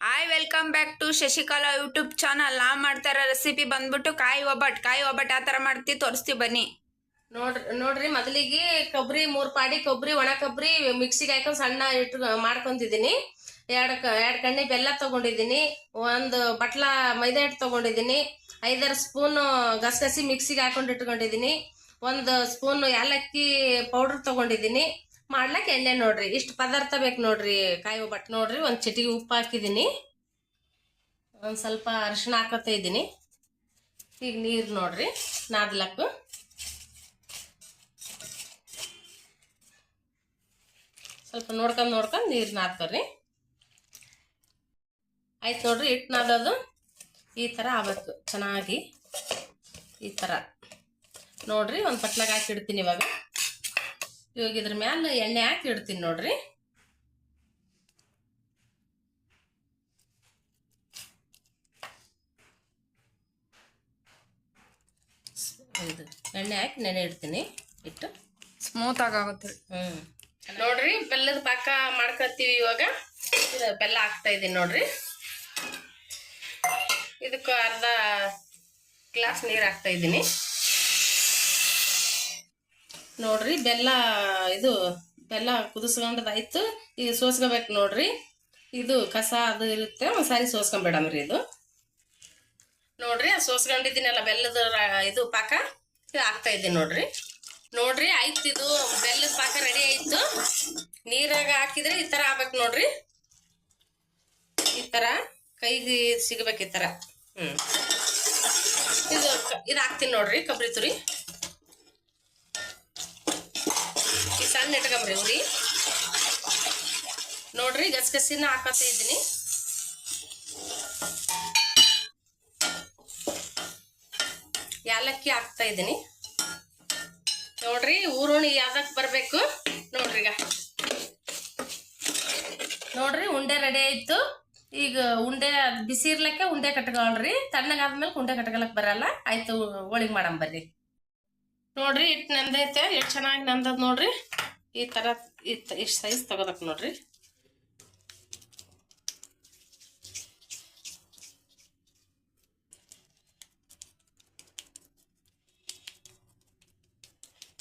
Hi welcome back to Shashikala YouTube channel ನಾವು ಮಾಡ್ತಾರ recipe ಬಂದ್ಬಿಟ್ಟು ಕಾಯಿ ಒಬ್ಬಟ್ಟು ಕಾಯಿ ಒಬ್ಬಟ್ಟು ಆ ಥರ ಮಾಡ್ತೀವಿ ತೋರಿಸ್ತೀವಿ ಬನ್ನಿ. ನೋಡ್ರಿ ನೋಡ್ರಿ, ಮೊದಲಿಗೆ ಕೊಬ್ಬರಿ ಮೂರು ಪಾಡಿ ಕೊಬ್ಬರಿ ಒಣ ಕೊಬ್ಬರಿ ಮಿಕ್ಸಿಗೆ ಹಾಕೊಂಡು ಸಣ್ಣ ಇಟ್ಟು ಮಾಡ್ಕೊಂತಿದ್ದೀನಿ. ಎರಡು ಎರಡು ಕಣ್ಣಿ ಬೆಲ್ಲ ತೊಗೊಂಡಿದ್ದೀನಿ. ಒಂದು ಬಟ್ಲ ಮೈದಾ ಹಿಟ್ಟು ತೊಗೊಂಡಿದ್ದೀನಿ. ಐದಾರು ಸ್ಪೂನು ಗಸಗಸಿ ಮಿಕ್ಸಿಗೆ ಹಾಕೊಂಡು ಇಟ್ಕೊಂಡಿದ್ದೀನಿ. ಒಂದು ಸ್ಪೂನು ಏಲಕ್ಕಿ ಪೌಡ್ರ್ ತಗೊಂಡಿದ್ದೀನಿ. ಮಾಡ್ಲಕ್ಕೆ ಎಣ್ಣೆ ನೋಡ್ರಿ. ಇಷ್ಟು ಪದಾರ್ಥ ಬೇಕು ನೋಡ್ರಿ. ಕಾಯಿ ಒಬ್ಬಟ್ಟು ನೋಡ್ರಿ, ಒಂದು ಚಿಟಿಗೆ ಉಪ್ಪು ಹಾಕಿದ್ದೀನಿ ಒಂದು ಸ್ವಲ್ಪ ಅರಿಶಿಣ ಹಾಕೋತಾ ಇದ್ದೀನಿ. ಈಗ ನೀರು ನೋಡ್ರಿ, ನಾದ್ಲಕ್ಕು. ಸ್ವಲ್ಪ ನೋಡ್ಕೊಂಡು ನೋಡ್ಕೊಂಡು ನೀರು ನಾದ್ಕೊರಿ. ಆಯ್ತು ನೋಡ್ರಿ ಹಿಟ್ಟು ನಾದೋದು. ಈ ಥರ ಆಗ್ಬೇಕು, ಚೆನ್ನಾಗಿ. ಈ ಥರ ನೋಡ್ರಿ, ಒಂದು ಪಟ್ಲಾಗ ಹಾಕಿ ಇಡ್ತೀನಿ ಇವಾಗ. ಇವಾಗ ಇದ್ರ ಮ್ಯಾಲ ಎಣ್ಣೆ ಹಾಕಿ ಇಡ್ತೀನಿ ನೋಡ್ರಿ. ಇದು ಎಣ್ಣೆ ಹಾಕಿ ನೆನೆ ಇಡ್ತೀನಿ ಇಟ್ಟು. ಸ್ಮೂತ್ ಆಗುತ್ತೆ ಹ್ಮ್. ನೋಡ್ರಿ ಬೆಲ್ಲದ ಪಾಕ ಮಾಡ್ಕೊತೀವಿ ಇವಾಗ. ಇದು ಬೆಲ್ಲ ಹಾಕ್ತಾ ಇದೀನಿ ನೋಡ್ರಿ. ಇದಕ್ಕೆ ಅರ್ಧ ಗ್ಲಾಸ್ ನೀರು ಹಾಕ್ತಾ ಇದ್ದೀನಿ ನೋಡ್ರಿ, ಬೆಲ್ಲ ಇದು ಬೆಲ್ಲ ಕುದಿಸ್ಕೊಂಡದಾಯ್ತು ಈಗ ಸೋಸ್ಕೋಬೇಕು ನೋಡ್ರಿ. ಇದು ಕಸ ಅದು ಇರುತ್ತೆ, ಒಂದ್ಸಾರಿ ಸೋಸ್ಕೊಂಬೇಡಮ್ರಿ ಇದು. ನೋಡ್ರಿ ಸೋಸ್ಕೊಂಡಿದ್ದೀನಲ್ಲ ಬೆಲ್ಲದ ಇದು ಪಾಕ ಹಾಕ್ತಾ ಇದ್ದೀನಿ ನೋಡ್ರಿ. ನೋಡ್ರಿ, ಆಯ್ತು ಇದು ಬೆಲ್ಲದ ಪಾಕ ರೆಡಿ ಆಯ್ತು. ನೀರಾಗ ಹಾಕಿದ್ರೆ ಈ ತರ ಆಗ್ಬೇಕು ನೋಡ್ರಿ. ಈ ತರ ಕೈಗೆ ಸಿಗ್ಬೇಕು ಈ ತರ. ಹ್ಞೂ ಇದು ಇದು ಹಾಕ್ತೀನಿ ನೋಡ್ರಿ, ಕೊಬ್ಬರಿ ತುರಿ. ಸಣ್ಣ ಇಟ್ಕೊಂಬ್ರಿ ಉರಿ ನೋಡ್ರಿ ಗಸಗಸಿನ ಹಾಕೋತಾ ಇದ್ದೀನಿ ಯಾಲಕ್ಕಿ ಹಾಕ್ತಾ ಇದ್ದೀನಿ ನೋಡ್ರಿ ಊರುಣಿ ಯಾವ್ದಕ್ ಬರಬೇಕು? ನೋಡ್ರಿ ಈಗ. ನೋಡ್ರಿ ಉಂಡೆ ರೆಡಿ ಆಯ್ತು. ಈಗ ಉಂಡೆ ಬಿಸಿ ಇರ್ಲಕ್ಕೆ ಉಂಡೆ ಕಟ್ಕೊಳ್ರಿ. ತಣ್ಣಗಾದ್ಮೇಲೆ ಉಂಡೆ ಕಟ್ಕೊಳಕ್ ಬರಲ್ಲ. ಆಯ್ತು ಹೋಳಿಗೆ ಮಾಡಂಬರ್ರಿ ನೋಡ್ರಿ ಇಟ್ಟು ನಂದೈತೆ. ಎಷ್ಟು ಚೆನ್ನಾಗಿ ನಂದದ್ ನೋಡ್ರಿ. ಈ ತರ ಇಷ್ಟು ಸೈಜ್ ತಗೋಬೇಕು ನೋಡ್ರಿ.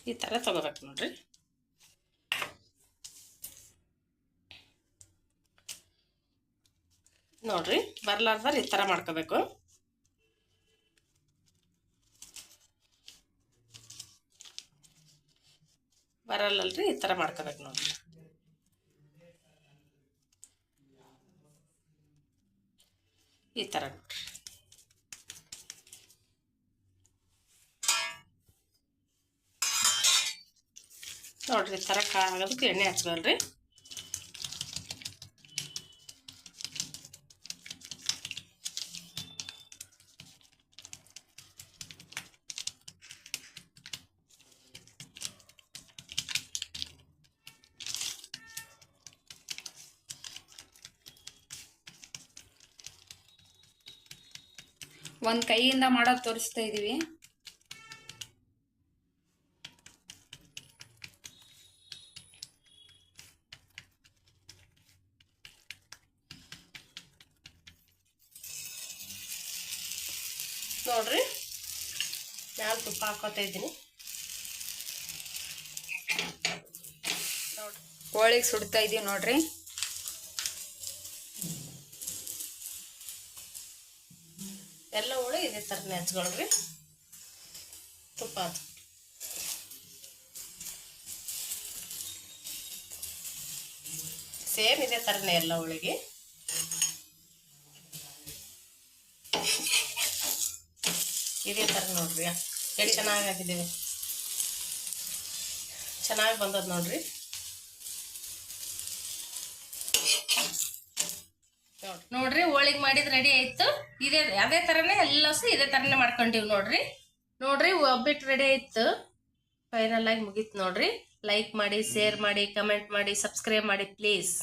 ಈ ತರ ತಗೋಬೇಕು ನೋಡ್ರಿ. ನೋಡ್ರಿ ಬರ್ಲಾರ್ದಾರ ಈ ಥರ ಮಾಡ್ಕೋಬೇಕು. ಬರಲ್ಲಲ್ರಿ ಈ ಥರ ಮಾಡ್ಕೋಬೇಕು ನೋಡಿ ಈ ಥರ ನೋಡ್ರಿ. ನೋಡ್ರಿ ಈ ಥರ ಆಗೋದಕ್ಕೆ ಎಣ್ಣೆ ಹಚ್ಕೊಳ್ರಿ ಒಂದು ಕೈಯಿಂದ ಮಾಡೋದು ತೋರಿಸ್ತಾ ಇದೀವಿ. ನೋಡ್ರಿ. ನಾಲ್ ತುಪ್ಪ ಹಾಕೋತಾ ಇದ್ದೀನಿ. ನೋಡ್ರಿ. ಕೋಳಿಗೆ ಸುಡ್ತಾ ಇದೀವಿ ನೋಡ್ರಿ. ಎಲ್ಲ ಹೋಳಿ ಇದೇ ಥರನೇ ಹಚ್ಕೊಳ್ರಿ ತುಪ್ಪ ಹಾಕಿ ಸೇಮ್ ಇದೇ ಥರನೇ ಎಲ್ಲ ಹೋಳಿಗೆ. ಇದೇ ಥರ ನೋಡ್ರಿ. ಎಷ್ಟು ಚೆನ್ನಾಗಿ ಹಾಕಿದ್ದೀವಿ ಚೆನ್ನಾಗಿ ಬಂದದ ನೋಡ್ರಿ. ನೋಡ್ರಿ, ಹೋಳಿಗೆ ಮಾಡಿದ್ ರೆಡಿ ಆಯ್ತು. ಇದೇ, ಅದೇ ತರನೇ ಎಲ್ಲಸು ಇದೇ ತರನೇ ಮಾಡ್ಕೊಂಡಿವಿ ನೋಡ್ರಿ. ನೋಡ್ರಿ ಒಬ್ಬಿಟ್ಟು ರೆಡಿ ಆಯ್ತು. ಫೈನಲ್ ಆಗಿ ಮುಗೀತು ನೋಡ್ರಿ. ಲೈಕ್ ಮಾಡಿ ಶೇರ್ ಮಾಡಿ ಕಮೆಂಟ್ ಮಾಡಿ ಸಬ್ಸ್ಕ್ರೈಬ್ ಮಾಡಿ ಪ್ಲೀಸ್